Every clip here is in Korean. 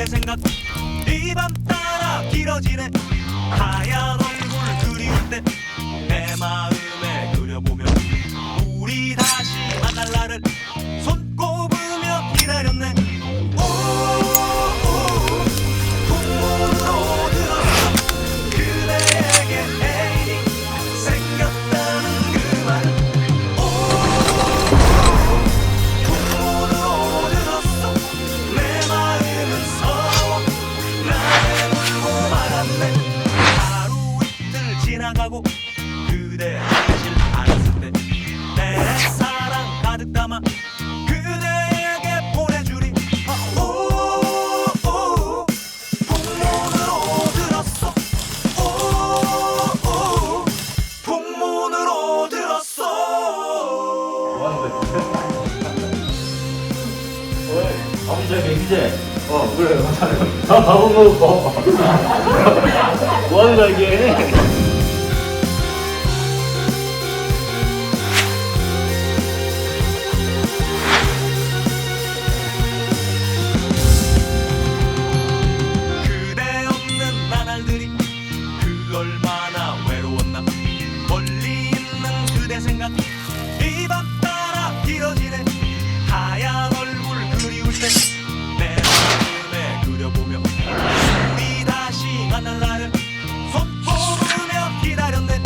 그대 생각. 이 밤 따라 길어지네. 하얀 아버지 이제. 어 그래 다 밥은 먹고. 뭐 하는 거야 이게 만날 날을 손꼽으며 기다렸네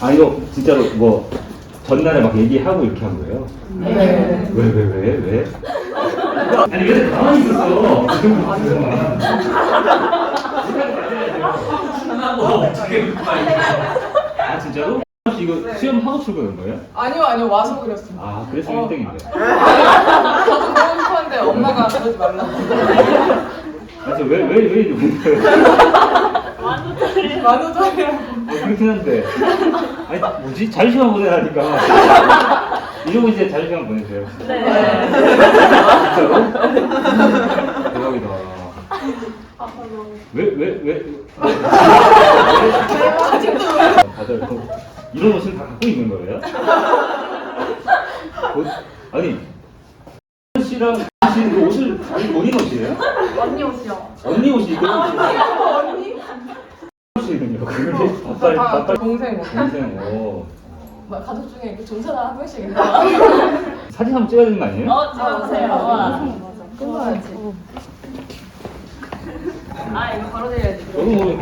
아 이거 진짜로 뭐 전날에 막 얘기하고 이렇게 한 거예요? 네. 왜 왜 왜 왜, 아니 왜 가만히 있었어? 아 진짜로? 혹시 이거 시험 하고 출근한 거예요? 아니요 아니요 와서 그렸습니다. 아 그래서 어. 1등인데 저도 너무 싶었는데 엄마가 그러지 말라고. 아 저 왜 왜 왜 이러는 만우절이라고. 어, 그렇긴 한데 아니 뭐지? 자유시간 보내라니까 이러고 이제 자유시간 보내세요 네. 진짜로? 대박이다 왜왜 왜? 다들 또 이런 옷을 다 갖고 있는 거예요? 옷, 아니 씨랑 씨는 그 옷을 자기 본인 옷이에요? 언니 옷이요. 언니 옷이 이거 언니? 옷이군요. 그게 바빨 아, 바빨 동생 뭐. 동생 오 뭐 가족 중에 존사나 한 명씩 있나? 사진 한번 찍어야 되는 거 아니에요? 어, 찍어보세요. 끊어야지. 아, 이거 바로 내야지. 너무 뭐 이렇게